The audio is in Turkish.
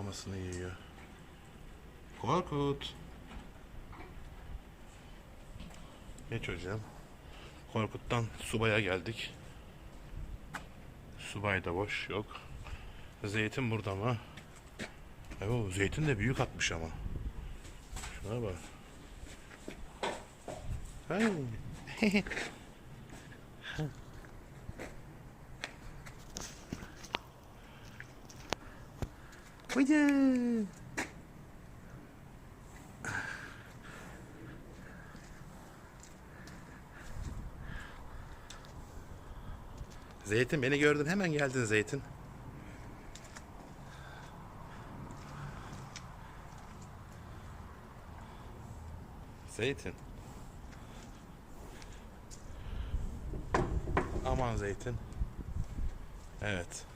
mamasını yiyor. Korkut. Geç hocam. Korkut'tan Subay'a geldik. Subay da boş yok. Zeytin burada mı? Evet, zeytin de büyük atmış ama. Şuna bak. Hey. Hadi. Zeytin beni gördün hemen geldin Zeytin. Zeytin. Aman Zeytin. Evet.